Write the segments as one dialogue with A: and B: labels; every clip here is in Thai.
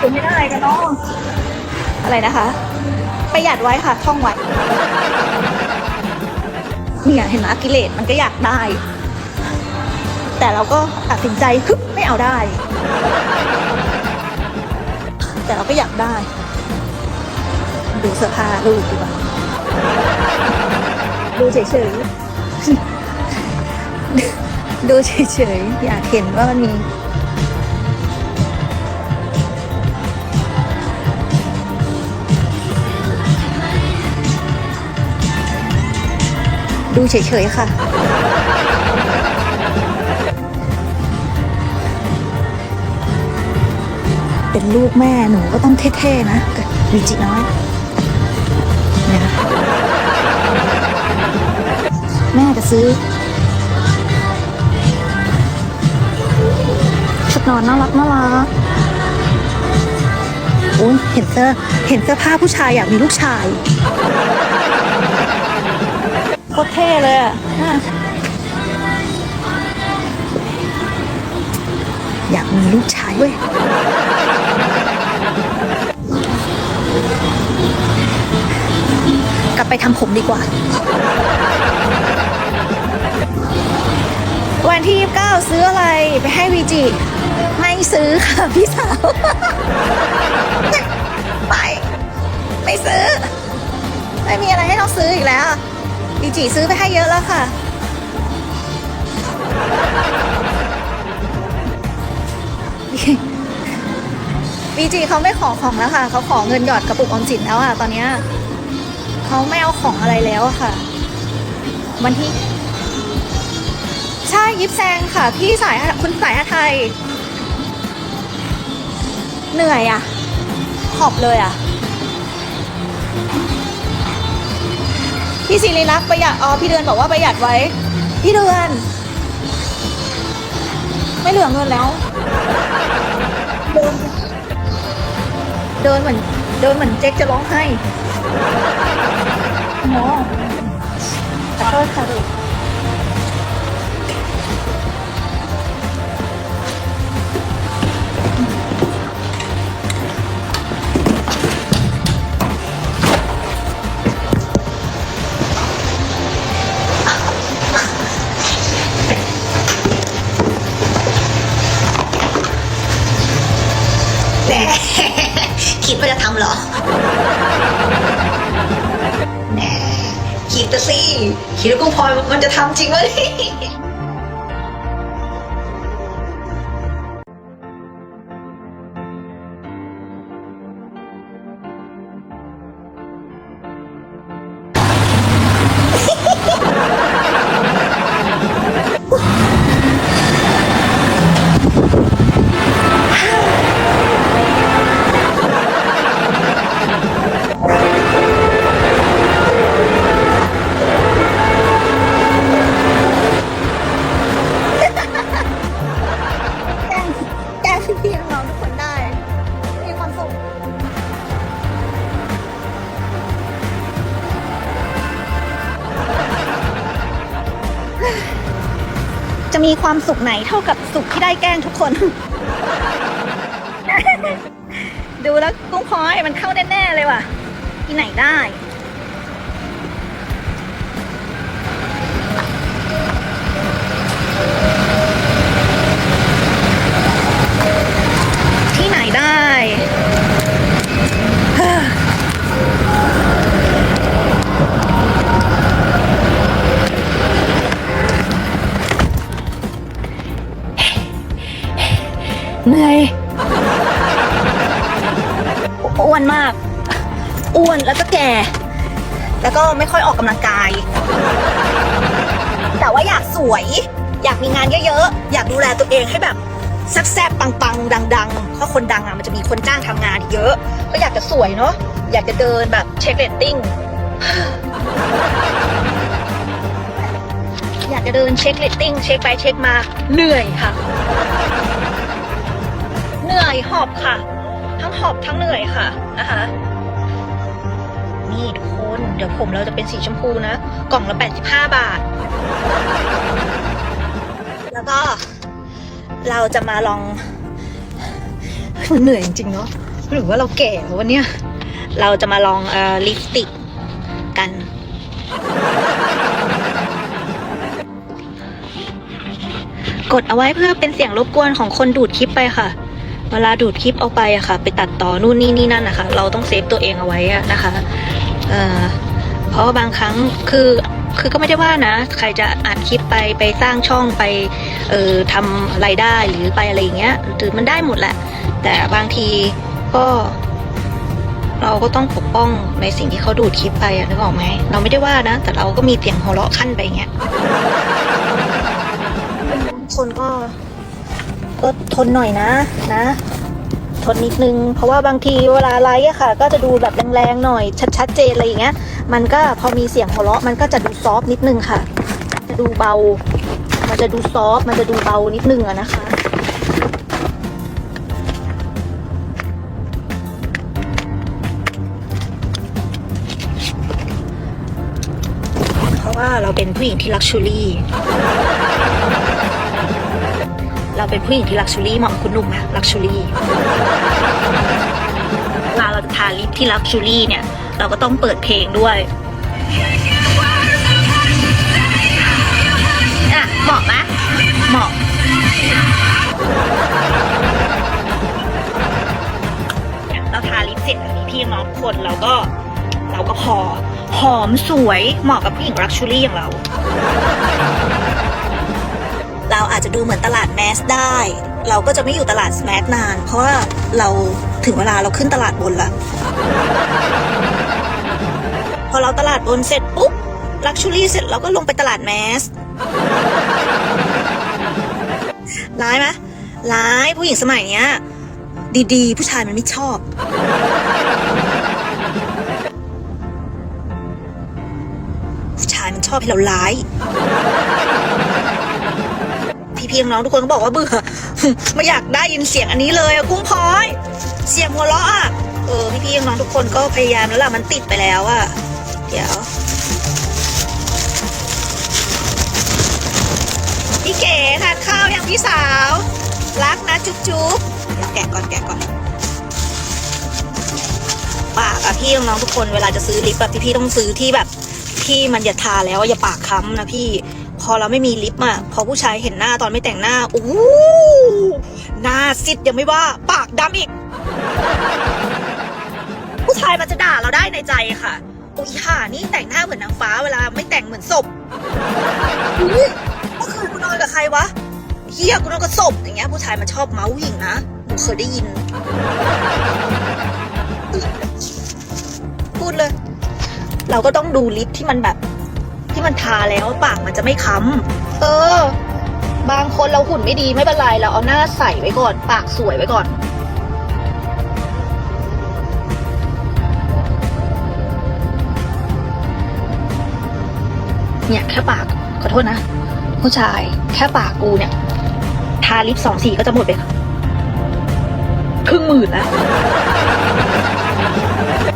A: คุณไม่ได้กันเนาะอะไรนะคะ ประหยัดไว้ค่ะท่องไว้เนี่ยเห็นไหมกิเลสมันก็อยากได้ แต่เราก็ตัดสินใจฮึบไม่เอาได้ แต่เราก็อยากได้ ดูเสื้อผ้าลูกดีกว่าดูเฉยๆดูเฉยๆอยากเห็นว่ามันมี ดูเฉยๆค่ะ เป็นลูกแม่หนูก็ต้องเท่ๆนะกับวิจิน้อยเนี่ยนะแม่จะซื้อชุดนอนน่ารักน่ารักโอ้ยเห็นเสื้อเห็นเสื้อผ้าผู้ชายอยากมีลูกชาย โคตรเท่เลยอะอยากมีลูกชายเว้ยกลับไปทำผมดีกว่า วันที่ 29 ซื้ออะไรไปให้วีจิ ไม่ซื้อค่ะพี่สาวไปไม่ซื้อ ไม่มีอะไรให้ต้องซื้ออีกแล้ว วีจิซื้อไปให้เยอะแล้วค่ะวีจีเขาไม่ขอของแล้วค่ะ เขาขอเงินหยอดกระปุกออมสินแล้วอะ ตอนเนี้ยเขาไม่เอาของอะไรแล้วอะค่ะ วันที่ ใช่ยิบแซงค่ะ พี่สายคุณสายอาไทย เหนื่อยอะขอบเลยอะ พี่ศิริรักษ์ประหยัดอ๋อพี่เดือนบอกว่าประหยัดไว้ พี่เดือน ไม่เหลือเงินแล้ว เดินเดินเหมือนเดินเหมือนเจ๊กจะร้องไห้หมอขอโทษค่ะ ทำเหรอแหมคิดแต่สิคิดว่ากุ้งพลอยมันจะทำจริงไหม มีความสุขไหนเท่ากับสุขที่ได้แกล้งทุกคน ดูแล้วกุ้งพลอยมันเข้าแน่ๆเลยว่ะ ที่ไหนได้ อ้วนมาก อ้วนแล้วก็แก่ แล้วก็ไม่ค่อยออกกำลังกาย แต่ว่าอยากสวย อยากมีงานเยอะๆ อยากดูแลตัวเองให้แบบแซ่บๆ ปังๆ ดังๆ เพราะคนดังอะมันจะมีคนจ้างทำงานเยอะ ก็อยากจะสวยเนาะ อยากจะเดินแบบเช็คเรตติ้ง อยากจะเดินเช็คเรตติ้งเช็คไปเช็คมา เหนื่อยค่ะ เหนื่อยหอบค่ะ งหอบทั้งเหนื่อยค่ะนะคะ นี่ทุกคนเดี๋ยวผมเราจะเป็นสีชมพูนะ กล่องละ 85 บาท แล้วก็เราจะมาลอง มันเหนื่อยจริงๆเนาะหรือว่าเราแก่แล้ววะเนี่ยเราจะมาลองเอ่อลิปสติกกันกดเอาไว้เพื่อเป็นเสียงรบกวนของคนดูดคลิปไปค่ะ เวลาดูดคลิปเอาไปอะค่ะ ไปตัดต่อนู่นนี่นี่นั่นนะคะเราต้องเซฟตัวเองเอาไว้อะนะคะเอ่อเพราะบางครั้งคือคือก็ไม่ได้ว่านะ ใครจะอัดคลิปไปไปสร้างช่องไปเอ่อทำรายได้หรือไปอะไรอย่างเงี้ยหรือมันได้หมดแหละ แต่บางทีก็เราก็ต้องปกป้องในสิ่งที่เขาดูดคลิปไปนึกออกไหมเราไม่ได้ว่านะ แต่เราก็มีเสียงหัวเราะขั้นไปอย่างเงี้ยคนก็ ก็ทนหน่อยนะนะ ทนนิดนึง เพราะว่าบางทีเวลาไลฟ์อะค่ะ ก็จะดูแบบแรงๆหน่อย ชัดๆเจนอะไรอย่างเงี้ย มันก็พอมีเสียงหัวเราะมันก็จะดูซอฟต์นิดนึงค่ะ จะดูเบา มันจะดูซอฟมันจะดูเบานิดนึงอะนะคะเพราะว่าเราเป็นผู้หญิงที่ลักชัวรี่ เราเป็นผู้หญิงที่ลักชัวรี่เหมาะกับคุณหนุ่มนะลักชัวรี่เวลาเราจะทาลิปที่ลักชัวรี่เนี่ย เราก็ต้องเปิดเพลงด้วยอะเหมาะไหมเหมาะเราทาลิปเสร็จแบบนี้พี่น้องคนเราก็เราก็พอหอมสวยเหมาะกับผู้หญิงลักชัวรี่อย่างเรา อาจจะดูเหมือนตลาดแมสได้ เราก็จะไม่อยู่ตลาดแมสนาน เพราะว่าเราถึงเวลาเราขึ้นตลาดบนละพอเราตลาดบนเสร็จปุ๊บลักชูรี่เสร็จเราก็ลงไปตลาดแมสร้ายไหมร้ายผู้หญิงสมัยเนี้ย ดีๆ ผู้ชายมันไม่ชอบผู้ชายมันชอบให้เราร้าย พี่น้องทุกคนก็บอกว่าเบื่อไม่อยากได้ยินเสียงอันนี้เลยอะกุ้งพลอย เสียงหัวเราะอะเออพี่ๆน้องทุกคนก็พยายามแล้วล่ะมันติดไปแล้วอะเดี๋ยวพี่เก๋ทานข้าวยังพี่สาว รักนะจุ๊บจุ๊บเดี๋ยวแกะก่อนแกะก่อนปากอะพี่น้องทุกคนเวลาจะซื้อลิปแบบพี่ๆต้องซื้อที่แบบที่มันอย่าทาแล้วอย่าปากค้ำนะพี่ อเราไม่มีลิปอะพอผู้ชายเห็นหน้าตอนไม่แต่งหน้าโอ้หหน้าซิดยังไม่ว่า ปากดำอีก ผู้ชายมันจะด่าเราได้ในใจค่ะโอ้ยห่านี่แต่งหน้าเหมือนนางฟ้าเวลาไม่แต่งเหมือนศพอุ๊ยเมื่อคืนกูนอนกับใครวะเฮียกูนอนกับศพอย่างเงี้ย ผู้ชายมันชอบเมาส์หญิงนะหนูเคยได้ยิน พูดเลย เราก็ต้องดูลิปที่มันแบบ ที่มันทาแล้วปากมันจะไม่ค้ำเออ บางคนเราหุ่นไม่ดีไม่เป็นไรเราเอาหน้าใสไว้ก่อน ปากสวยไว้ก่อน เนี่ยแค่ปากขอโทษนะ ผู้ชายแค่ปากกูเนี่ย ทาลิปสองสีก็จะหมดไปครึ่งหมื่นแล้ว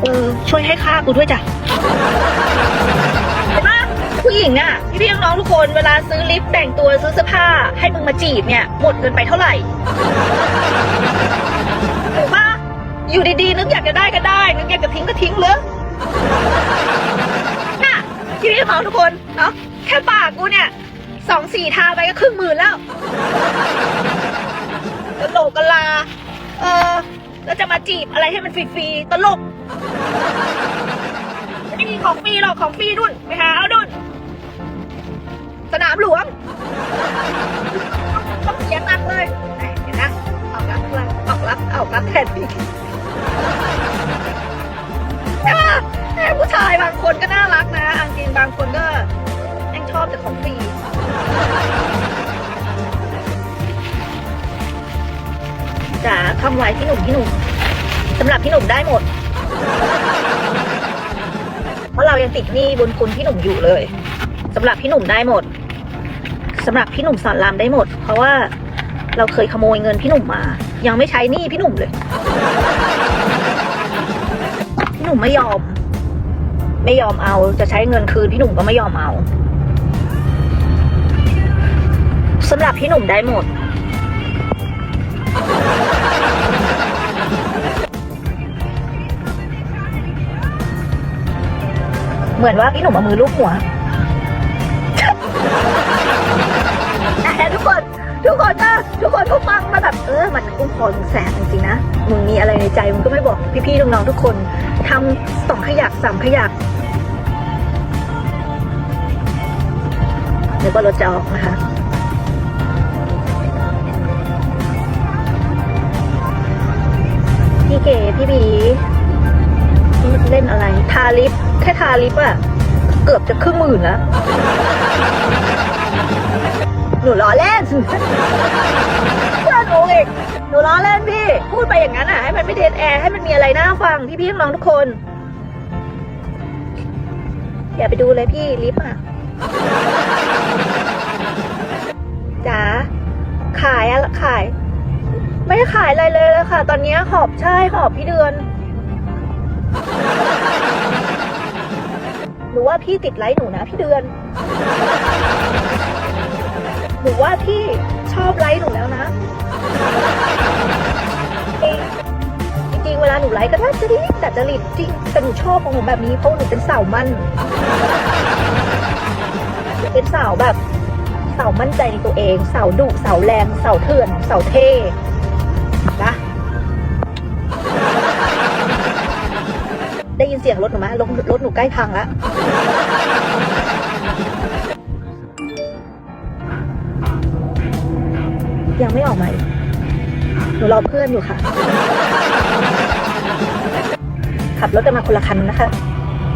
A: เออช่วยให้ค่ากูด้วยจ้ะเห็นปะ ผู้หญิงอะพี่พี่น้องทุกคนเวลาซื้อลิปแต่งตัวซื้อเสื้อผ้า ให้มึงมาจีบเนี่ย หมดเงินไปเท่าไหร่ถูกปะอยู่ดีๆนึกอยากจะได้ก็ได้ นึกอยากจะทิ้งก็ทิ้งเลยน่ะพี่พี่น้องทุกคนเนาะแค่ปากกูเนี่ยสองสี่ทาไปก็ครึ่งหมื่นแล้วกะโหลกกะลา เออแล้วจะมาจีบอะไรให้มันฟรีๆตลกไม่มีของฟรีหรอกของฟรีนุ่นไปหาเอานุ่น สนามหลวงต้องเสียตังค์เลยเห็นนะออกรับเลยออกรับออกรับแทนพี่ใช่ปะแม่ผู้ชายบางคนก็น่ารักนะอังจริงบางคนก็ยังชอบแต่ของฟรีจ๋าคำไว้พี่หนุ่มพี่หนุ่มสำหรับพี่หนุ่มได้หมด เพราะเรายังติดหนี้บุญคุณพี่หนุ่มอยู่เลยสำหรับพี่หนุ่มได้หมด สำหรับพี่หนุ่มสอนรามได้หมด เพราะว่าเราเคยขโมยเงินพี่หนุ่มมา ยังไม่ใช้หนี้พี่หนุ่มเลย พี่หนุ่มไม่ยอม ไม่ยอมเอาจะใช้เงินคืนพี่หนุ่มก็ไม่ยอมเอาสำหรับพี่หนุ่มได้หมด เหมือนว่าพี่หนุ่มเอามือลูบหัว ทุกคนก็ทุกคนก็ฟังมาแบบเออมันอุ้มคอมึงแสบจริงๆนะมึงมีอะไรในใจมึงก็ไม่บอกพี่ๆน้องๆทุกคนทำสองขยักสามขยักเดี๋ยวก็รถจะออกนะคะพี่เก๋พี่บีเล่นอะไร ทาลิปแค่ทาลิปอะเกือบจะครึ่งหมื่นแล้ว หนูล้อเล่น เพื่อนหนูอีกหนูล้อเล่นพี่ พูดไปอย่างนั้นอะ ให้มันไม่เดทแอร์ให้มันมีอะไรน่าฟังพี่พี่น้องทุกคน อย่าไปดูเลยพี่ลิปอะจ๋าขายอะขาย ไม่ขายอะไรเลยเลยค่ะ ตอนนี้หอบใช่หอบพี่เดือนหนูว่าพี่ติดไลค์หนูนะพี่เดือน หนูว่าพี่ชอบไลค์หนูแล้วนะจริงๆเวลาหนูไลค์ก็ได้จะดีแต่จะริตจริงแต่หนูชอบของหนูแบบนี้เพราะหนูเป็นสาวมั่นเป็นสาวแบบสาวมั่นใจในตัวเองสาวดุสาวแรงสาวเถื่อนสาวเท่นะได้ยินเสียงรถหนูไหมรถรถหนูใกล้พังแล้ว ยังไม่ออกมาอีกหนูรอเพื่อนอยู่ค่ะ ขับรถกันมาคนละคันนะคะ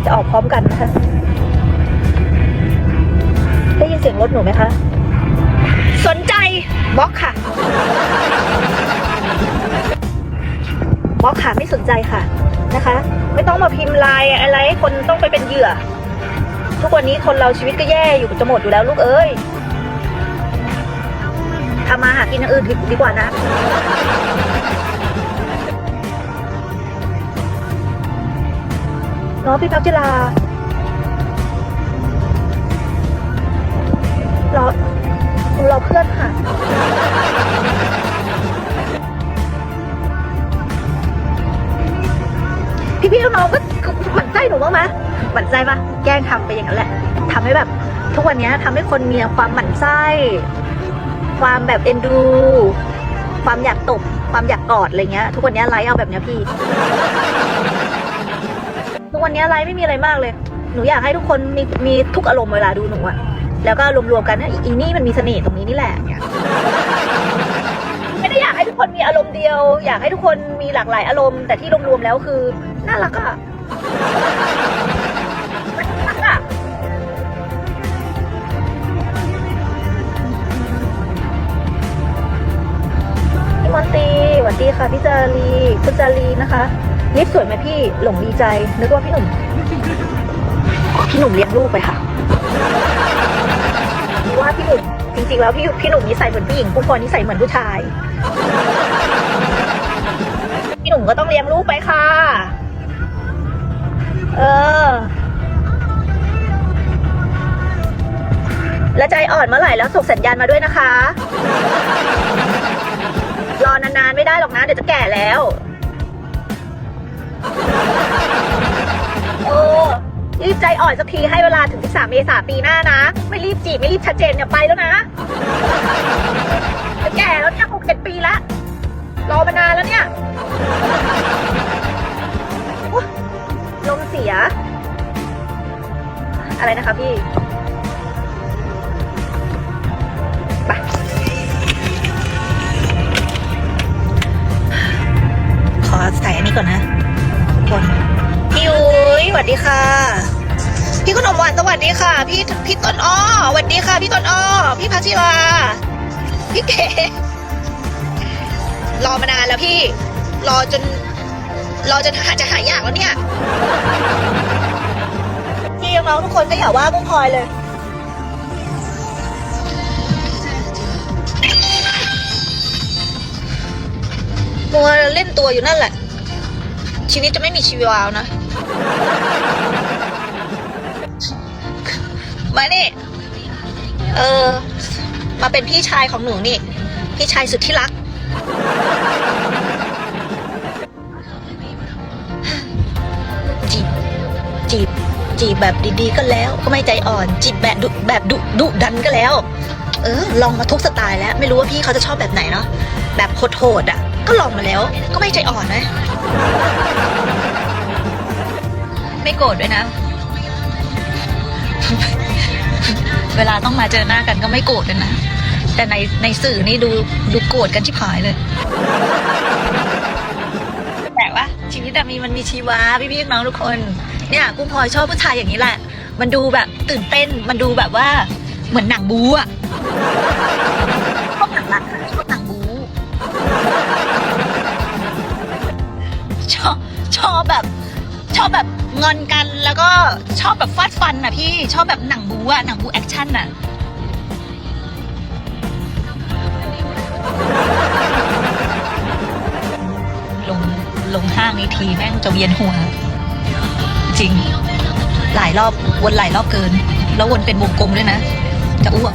A: จะออกพร้อมกันนะคะ ได้ยินเสียงรถหนูไหมคะ สนใจบล็อกค่ะบล็อกค่ะไม่สนใจค่ะนะคะ ไม่ต้องมาพิมพ์ไลน์อะไรให้คนต้องไปเป็นเหยื่อ ทุกวันนี้คนเราชีวิตก็แย่อยู่จะหมดอยู่แล้วลูกเอ้ย ทำมาหากินอย่างอื่นดีกว่านะเนาะพี่พักจิลาเรอหนูรอเพื่อนค่ะพี่ๆน้องก็หมั่นใจหนูบ้างไหมหมั่นใจปะแกล้งทำไปอย่างนั้นแหละทำให้แบบ ทุกวันนี้ทำให้คนมีความหมั่นไส้ ความแบบเอ็นดู ความอยากตบ ความอยากกอดอะไรเงี้ย ทุกวันนี้ไลฟ์เอาแบบเนี้ยพี่ ทุกวันนี้ไลฟ์ไม่มีอะไรมากเลย หนูอยากให้ทุกคนมีมีทุกอารมณ์เวลาดูหนูอะแล้วก็รวมๆกันนะอีนี่มันมีเสน่ห์ตรงนี้นี่แหละเนี่ยไม่ได้อยากให้ทุกคนมีอารมณ์เดียว อยากให้ทุกคนมีหลากหลายอารมณ์ แต่ที่รวมๆแล้วคือน่ารักอะ มนตีสวัสดีค่ะพี่จารีคุณจารีนะคะลิปสวยไหมพี่หลงดีใจ นึกว่าพี่หนุ่มพี่หนุ่มเลี้ยงลูกไปค่ะว่าพี่หนุ่มจริงๆแล้วพี่พี่หนุ่มนิสัยเหมือนผู้หญิงผู้คนนิสัยเหมือนผู้ชาย พี่หนุ่มก็ต้องเลี้ยงลูกไปค่ะ เออ แล้วใจอ่อนเมื่อไหร่แล้วส่งสัญญาณมาด้วยนะคะ นานๆไม่ได้หรอกนะ เดี๋ยวจะแก่แล้ว โอ้รีบใจอ่อนสักทีให้เวลาถึง 13 เมษาปีหน้านะ ไม่รีบจีบ ไม่รีบชัดเจนเนี่ยไปแล้วนะจะแก่แล้วเนี่ยหกเจ็ดปีล้วรอมานานแล้วเนี่ยลมเสีย อะไรนะคะพี่ ไป ขอใส่อันนี้ก่อนนะทุกคนพี่ยุ้ยสวัสดีค่ะ พี่ขนมหวานสวัสดีค่ะ พี่พี่ต้นอ้อสวัสดีค่ะ พี่ต้นอ้อพี่พัชิราพี่เก๋รอมานานแล้วพี่ รอจน รอจนหาจะหายยากแล้วเนี่ยพี่น้องทุกคนก็อย่าว่ากุ้งพลอยเลย มัวเล่นตัวอยู่นั่นแหละ ชีวิตจะไม่มีชีวาวนะ มานี่ เออ มาเป็นพี่ชายของหนูนี่ พี่ชายสุดที่รัก จีบ จีบ
B: จีบแบบดีๆก็แล้ว ก็ไม่ใจอ่อน จีบแบบดุแบบดุดุดันก็แล้ว เออ ลองมาทุกสไตล์แล้ว ไม่รู้ว่าพี่เขาจะชอบแบบไหนเนาะ แบบโหดๆอะ ก็ลองมาแล้ว ก็ไม่ใจอ่อนนะ ไม่โกรธด้วยนะ เวลาต้องมาเจอหน้ากันก็ไม่โกรธกันนะ แต่ในในสื่อนี่ดูดูโกรธกันชิบหายเลย แต่ว่าชีวิตอะมีมันมีชีวาพี่พี่น้องทุกคน เนี่ยกุ้งพลอยชอบผู้ชายอย่างนี้แหละ มันดูแบบตื่นเต้น มันดูแบบว่าเหมือนหนังบูอะชอบหนังรัก ชอบแบบ ชอบแบบงอนกันแล้วก็ชอบแบบฟาดฟันอะพี่ชอบแบบหนังบูอะหนังบูแอคชั่นอะลงลงห้างนี้ทีแม่งจะเวียนหัว จริง หลายรอบวนหลายรอบเกิน แล้ววนเป็นวงกลมด้วยนะ จะอ้วก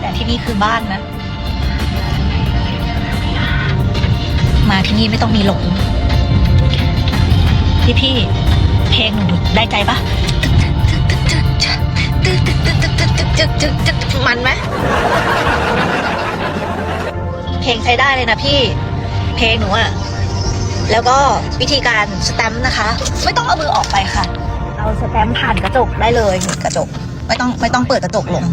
B: แต่ที่นี่คือบ้านนะ มาที่นี่ไม่ต้องมีหลง พี่พี่ๆเพลงหนูได้ใจปะมันไหมเพลงใช้ได้เลยนะพี่ เพลงหนูอะแล้วก็วิธีการสแตมป์นะคะ ไม่ต้องเอามือออกไปค่ะ เอาสแตมป์ผ่านกระจกได้เลยนี่กระจก ไม่ต้องไม่ต้องเปิดกระจกลง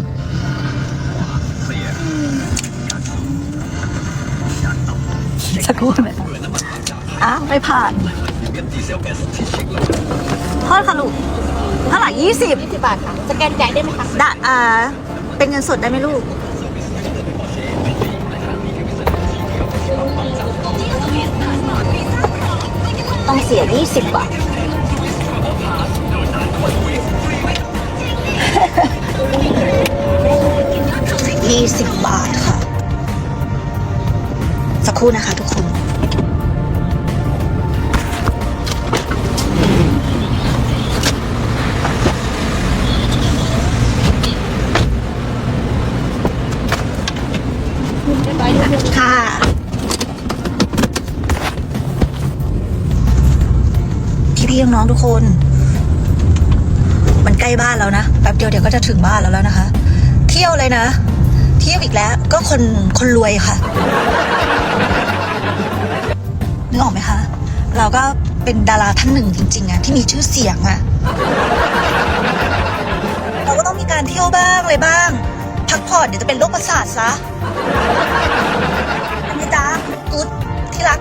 B: สักครู่นะอ้าวไม่ผ่านโทษค่ะลูกเท่าไหร่ยี่สิบ
A: ยี่สิบบาทค่ะ สแกนจ่ายได้ไหมคะ
B: ได้อ่าเป็นเงินสดได้ไหมลูก ต้องเสียยี่สิบบาท ยี่สิบบาทค่ะสัก ครู่นะคะทุกคน ค่ะพี่พี่ๆน้องๆทุกคน มันใกล้บ้านแล้วนะ แป๊บเดียวเดี๋ยวก็จะถึงบ้านแล้วแล้วนะคะ เที่ยวเลยนะ เที่ยวอีกแล้ว ก็คนคนรวยค่ะ นึกออกไหมคะ เราก็เป็นดาราท่านหนึ่งจริงๆอะที่มีชื่อเสียงอะเราก็ต้องมีการเที่ยวบ้างอะไรบ้าง พักผ่อนเดี๋ยวจะเป็นโรคประสาทซะอันนี้จ้ากูดที่รัก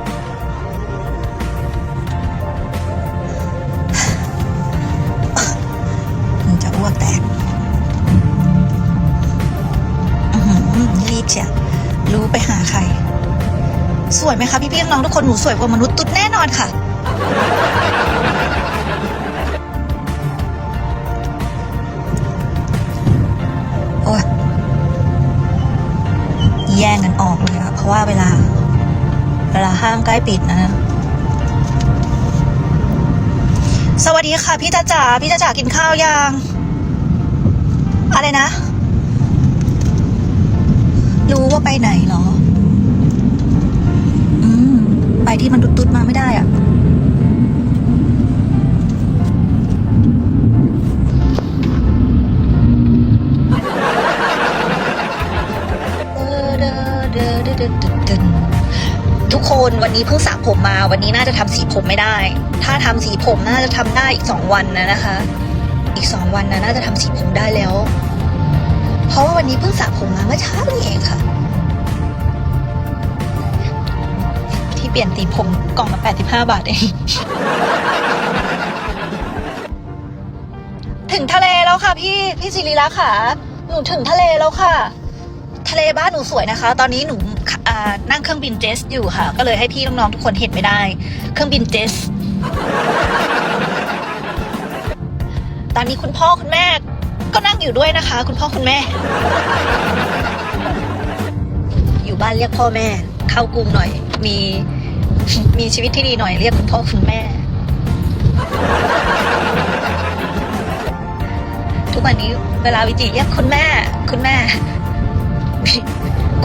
B: มันจะอ้วกแตกรีบเชียรู้ไปหาใคร สวยไหมคะพี่พี่น้องทุกคนหนูสวยกว่ามนุษย์ตุ๊ดแน่นอนค่ะ โอ้ยแย่งกันออกเลยอะเพราะว่าเวลา เวลาห้างใกล้ปิดนะสวัสดีค่ะ พี่จ้าจ๋าพี่จ้าจ๋ากินข้าวยังอะไรนะ รู้ว่าไปไหนเหรอ ไปที่มันตุดๆมาไม่ได้อะทุกคนวันนี้เพิ่งสระผมมา วันนี้น่าจะทำสีผมไม่ได้ ถ้าทำสีผมน่าจะทำได้อีกสองวันนะนะคะ อีกสองวันนะน่าจะทำสีผมได้แล้ว เพราะว่าวันนี้เพิ่งสระผมมาเมื่อเช้านี่เองค่ะ เปลี่ยนตีผมกล่องละแปดสิบห้าบาทเอง ถึงทะเลแล้วค่ะพี่พี่ศิริรักษ์ค่ะ หนูถึงทะเลแล้วค่ะ ทะเลบ้านหนูสวยนะคะ ตอนนี้หนูอ่านั่งเครื่องบินเจสอยู่ค่ะ ก็เลยให้พี่น้องๆทุกคนเห็นไม่ได้ เครื่องบินเจส ตอนนี้คุณพ่อคุณแม่ก็นั่งอยู่ด้วยนะคะ คุณพ่อคุณแม่ อยู่บ้านเรียกพ่อแม่ เข้ากรุงหน่อย มี มีชีวิตที่ดีหน่อยเรียกคุณพ่อคุณแม่ ทุกวันนี้เวลาวิจิเรียกคุณแม่ คุณแม่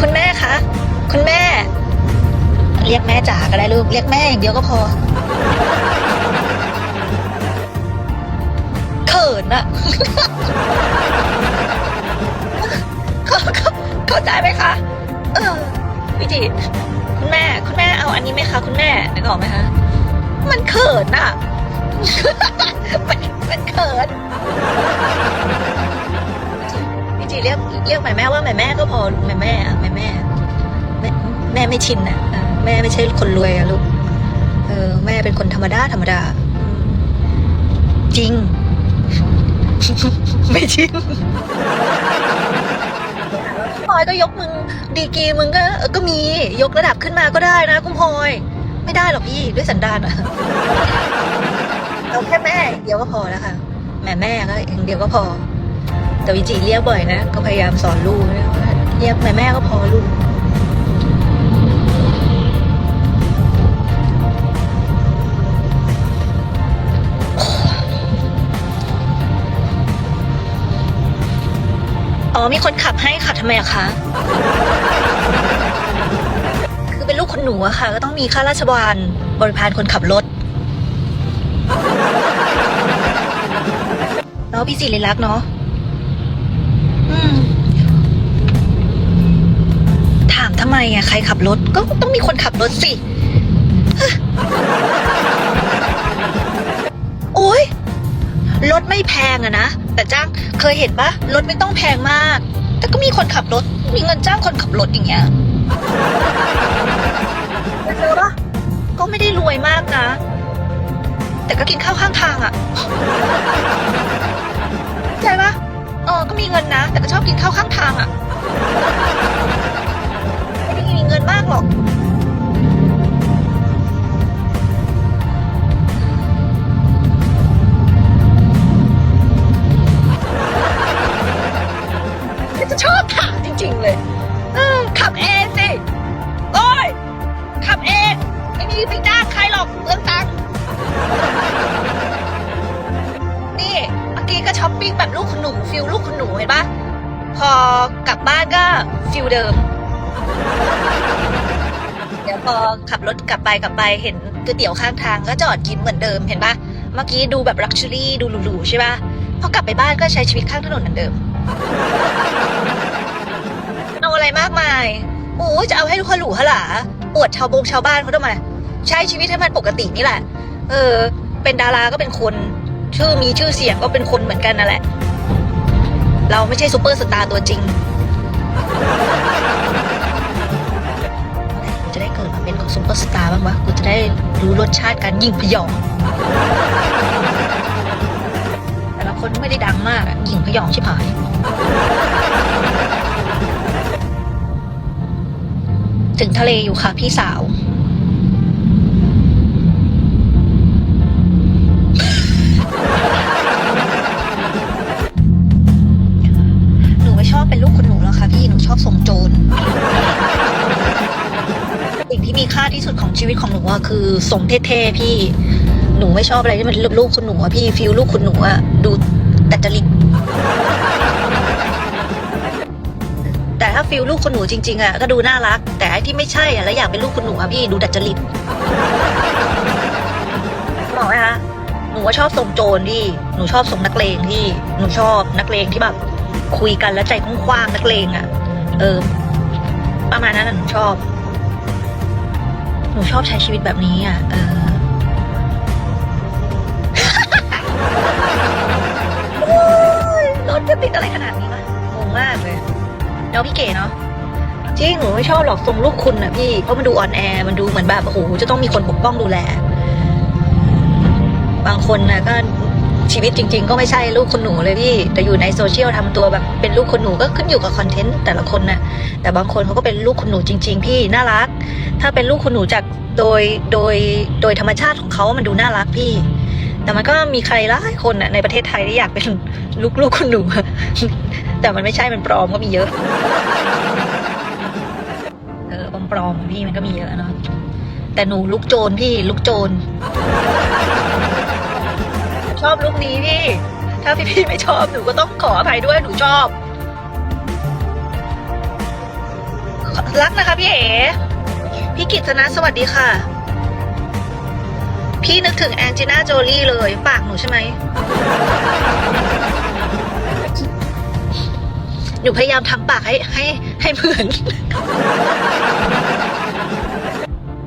B: คุณแม่คะคุณแม่ เรียกแม่จ๋าก็ได้ลูกเรียกแม่อย่างเดียวก็พอเขินอะเข้าเข้าเข้าใจไหมคะ เออพี่จี คุณแม่ คุณแม่เอาอันนี้ไหมคะคุณแม่นึกออกไหมคะ มันเขินอะมันมันเขินพี่จีเรียกเรียกแม่แม่ว่าแม่แม่ก็พอลูกแม่แม่อะแม่แม่แม่ไม่ชินอะแม่ไม่ใช่คนรวยอะลูกเออแม่เป็นคนธรรมดาธรรมดา จริง ไม่จริง อยก็ยกมึงดีกีมึงก็ก็มียกระดับขึ้นมาก็ได้นะคุณพลอย ไม่ได้หรอกพี่ด้วยสันดานอะเอาแค่แม่เดียวก็พอแล้วค่ะแม่แม่ก็อย่างเดียวก็พอ แต่วิจิเรียกบ่อยนะ ก็พยายามสอนลูกนะเรียกแม่แม่ก็พอลูก อ๋อมีคนขับให้ค่ะทำไมอะคะ คือเป็นลูกคนหนูอะค่ะ ก็ต้องมีข้าราชบาลบริพารคนขับรถแล้วพี่สิริรักษ์เนาะถามทำไมอะใครขับรถ ก็ต้องมีคนขับรถสิ โอ้ย รถไม่แพงอะนะ แต่จ้างเคยเห็นปะรถไม่ต้องแพงมาก แต่ก็มีคนขับรถ มีเงินจ้างคนขับรถอย่างเงี้ยเจอปะก็ไม่ได้รวยมากนะ แต่ก็กินข้าวข้างทางอะใช่ปะเออก็มีเงินนะ แต่ก็ชอบกินข้าวข้างทางอะไม่ได้มีเงินมากหรอก ชอบถามจริง ๆ เลยเออขับเองสิ โอ้ย ขับเองไม่มีไปจ้าใครหรอกเรื่องตังค์นี่เมื่อกี้ก็ช้อปปิ้งแบบลูกคุณหนูฟิลลูกคุณหนูเห็นปะพอกลับบ้านก็ฟิลเดิม เดี๋ยวพอขับรถกลับไปกลับไปเห็นก๋วยเตี๋ยวข้างทางก็จอดกินเหมือนเดิมเห็นปะเมื่อกี้ดูแบบลักชัวรี่ดูหรูๆใช่ปะพอกลับไปบ้านก็ใช้ชีวิตข้างถนนเหมือนเดิม เอาอะไรมากมายโอ้จะเอาให้ทุกคนหรูหราปวดชาวบงชาวบ้านเขาทำไมใช้ชีวิตให้มันปกตินี่แหละ เออ เป็นดาราก็เป็นคน ชื่อมีชื่อเสียงก็เป็นคนเหมือนกันนั่นแหละ เราไม่ใช่ซูเปอร์สตาร์ตัวจริง จะได้เกิดมาเป็นของซูเปอร์สตาร์บ้างวะกูจะได้รู้รสชาติการยิงพยอง แต่ละคนไม่ได้ดังมากยิงพยองชิบหาย ถึงทะเลอยู่ค่ะพี่สาว หนูไม่ชอบเป็นลูกคุณหนูแล้วค่ะพี่ หนูชอบส่งโจร สิ่งที่มีค่าที่สุดของชีวิตของหนูอะคือส่งเท่ๆพี่ หนูไม่ชอบอะไรที่มันลูกคุณหนูอะพี่ฟิลลูกคุณหนูอะดูแต่จริต ฟิลลูกคุณหนูจริงๆอะก็ดูน่ารัก แต่ไอ้ที่ไม่ใช่อะแล้วอยากเป็นลูกคุณหนูอะพี่ดูดัดจริตบอกไหมคะหนูว่าชอบส่งโจรพี่หนูชอบส่งนักเลงพี่หนูชอบนักเลงที่แบบ คุยกันแล้วใจกว้างๆนักเลงอะเออ ประมาณนั้นอะหนูชอบ หนูชอบใช้ชีวิตแบบนี้อะเออโอ๊ยรถจะติดอะไรขนาดนี้วะงงมากเลย เนาะพี่เก๋เนาะจริงหนูไม่ชอบหรอกทรงลูกคุณนะพี่เพราะมันดูอ่อนแอมันดูเหมือนแบบโอ้โหจะต้องมีคนปกป้องดูแล บางคนนะก็ชีวิตจริง ๆ ก็ไม่ใช่ลูกคุณหนูเลยพี่ แต่อยู่ในโซเชียลทำตัวแบบเป็นลูกคุณหนูก็ขึ้นอยู่กับคอนเทนต์แต่ละคนนะแต่บางคนเขาก็เป็นลูกคุณหนูจริง ๆ พี่น่ารัก ถ้าเป็นลูกคุณหนูจากโดยโดยโดยธรรมชาติของเขามันดูน่ารักพี่ แต่มันก็มีใครหลายคนนะในประเทศไทยที่อยากเป็นลูกลูกคุณหนู แต่มันไม่ใช่มันปลอมก็มีเยอะ เออปลอมๆพี่มันก็มีเยอะเนาะแต่หนูลูกโจรพี่ลูกโจรชอบลูกนี้พี่ ถ้าพี่พี่ๆไม่ชอบหนูก็ต้องขออภัยด้วยหนูชอบ รักนะคะพี่เอ๋พี่กิตนะสวัสดีค่ะ พี่นึกถึงแองจิน่าโจลี่เลย ปากหนูใช่ไหม หนูพยายามทำปากให้ให้ให้เหมือน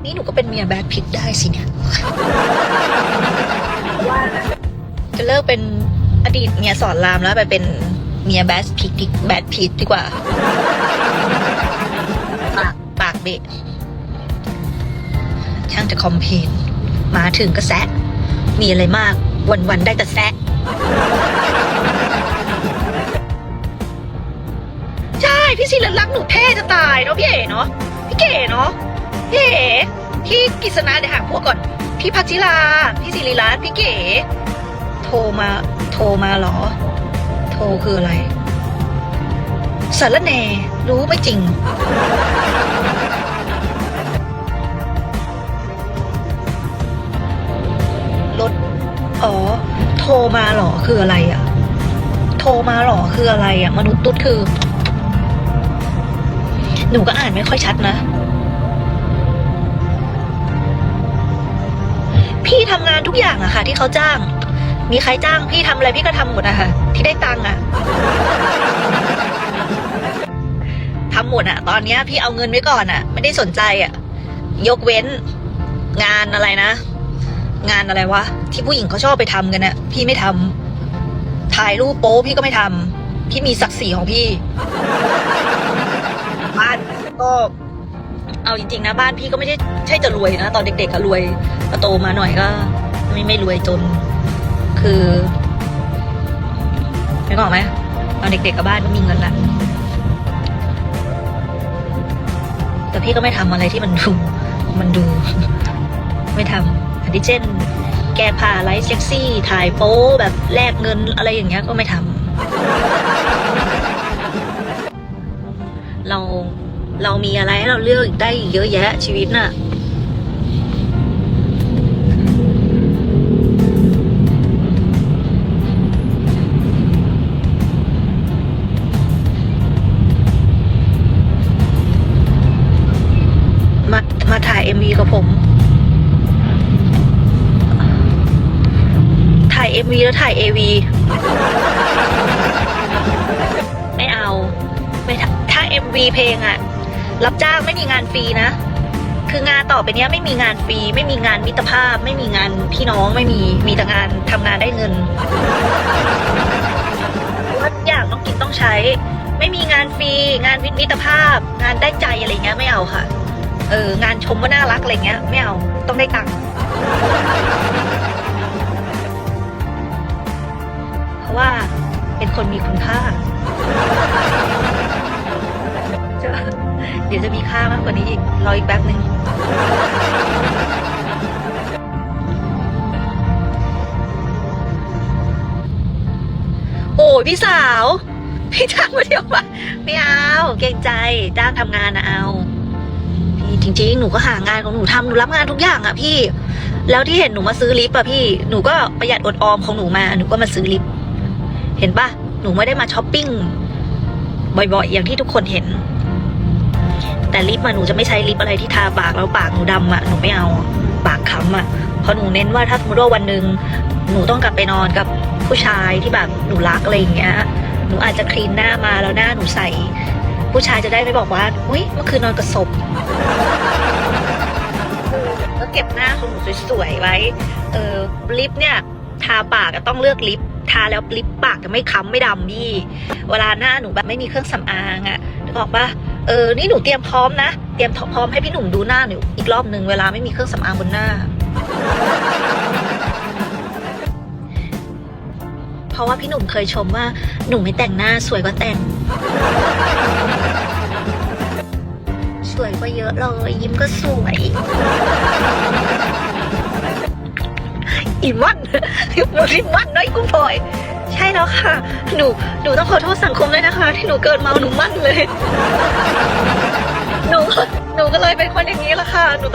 B: นี่หนูก็เป็นเมียแบดพิตได้สิเนี่ยว่าจะเลิกเป็นอดีตเมียสอนรามแล้วไปเป็นเมียแบดพิตดีแบดพิตดีกว่า ปากปากเบะช่างจะคอมเพลน มาถึงก็แซะมีอะไรมากวันๆได้แต่แซะใช่พี่ศิริรักหนูเท่จะตายเนาะพี่เอ๋เนาะพี่เก๋เนาะพี่เอ๋พี่กิษณะเดี๋ยวหาพวกก่อน พี่พัชิราพี่ศิริรัตน์พี่เก๋ โทรมา โทรมาเหรอ โทรคืออะไรสารแหน่รู้ไม่จริง รถอ๋อ โทรมาหรอคืออะไรอะโทรมาหรอคืออะไรอะมนุษย์ตุ๊ดคือ หนูก็อ่านไม่ค่อยชัดนะ พี่ทำงานทุกอย่างอะค่ะ ที่เขาจ้าง มีใครจ้าง พี่ทำอะไรพี่ก็ทำหมดอะค่ะ ที่ได้ตังค์อะทำหมดอะตอนนี้พี่เอาเงินไว้ก่อนอะไม่ได้สนใจอะยกเว้นงานอะไรนะ งานอะไรวะที่ผู้หญิงเขาชอบไปทำกันอะพี่ไม่ทำถ่ายรูปโป๊พี่ก็ไม่ทำพี่มีศักดิ์ศรีของพี่ บ้านก็ เอาจริงๆนะบ้านพี่ก็ไม่ได้ใช่จะรวยนะตอนเด็กๆก็รวยพอโตมาหน่อยก็ ไม่ไม่รวยจน คือไม่บอกไหมตอนเด็กๆกับบ้านก็มีเงินละแต่พี่ก็ไม่ทำอะไรที่มันดู มันดู ไม่ทำ ดิเจน แกพาไลฟ์เซ็กซี่ ถ่ายโป๊แบบแลกเงินอะไรอย่างเงี้ยก็ไม่ทำเราเรามีอะไรให้เราเลือกได้เยอะแยะชีวิตน่ะ แล้วถ่ายเอวีไม่เอา ไม่ถ้าเอ็มวีเพลงอะรับจ้างไม่มีงานฟรีนะ คืองานต่อไปเนี้ยไม่มีงานฟรี ไม่มีงานมิตรภาพ ไม่มีงานพี่น้องไม่มีมีแต่งานทำงานได้เงินว่าทุอย่างต้องกินต้องใช้ ไม่มีงานฟรี งานวิมิตรภาพ งานได้ใจอะไรเงี้ยไม่เอาค่ะ เอองานชมว่าน่ารักอะไรเงี้ย ไม่เอาต้องได้ตังค์ ว่าเป็นคนมีคุณค่า เดี๋ยวจะมีค่ามากกว่านี้อีก รออีกแป๊บหนึ่งโอ้พี่สาว พี่จ้างมาเที่ยวปะไม่เอา เกรงใจจ้างทำงานนะเอา พี่จริง ๆ หนูก็หางานของหนูทำหนูรับงานทุกอย่างอะพี่ แล้วที่เห็นหนูมาซื้อลิฟต์อะพี่ หนูก็ประหยัดอดออมของหนูมา หนูก็มาซื้อลิป เห็นปะหนูไม่ได้มาช้อปปิ้งบ่อยๆ อย่างที่ทุกคนเห็น แต่ลิปมาหนูจะไม่ใช้ลิปอะไรที่ทาปากแล้วปากหนูดำอะหนูไม่เอาปากค้ำอะเพราะหนูเน้นว่าถ้าสมมติว่าวันหนึ่งหนูต้องกลับไปนอนกับผู้ชายที่แบบหนูรักอะไรอย่างเงี้ย หนูอาจจะคลีนหน้ามาแล้วหน้าหนูใสผู้ชายจะได้ไม่บอกว่าอุ้ยเมื่อคืนนอนกับศพก็เก็บหน้าของหนูสวยๆไว้ เออลิปเนี่ยทาปากต้องเลือกลิป ทาแล้วลิปปากจะไม่ค้ำไม่ดำพี่ เวลาหน้าหนูแบบไม่มีเครื่องสำอางอะนึกออกปะเออ นี่หนูเตรียมพร้อมนะ เตรียมพร้อมให้พี่หนุ่มดูหน้าหนูอีกรอบหนึ่งเวลาไม่มีเครื่องสำอางบนหน้า เพราะว่าพี่หนุ่มเคยชมว่าหนูไม่แต่งหน้าสวยกว่าแต่ง สวยกว่าเยอะเลยยิ้มก็สวย อีมันหนูรีบมันน้อยกุ้งพลอย ใช่แล้วค่ะ หนูหนูต้องขอโทษสังคมด้วยนะคะ ที่หนูเกิดมาหนูมั่นเลย หนูหนูก็เลยเป็นคนอย่างนี้ละค่ะหนูต้อง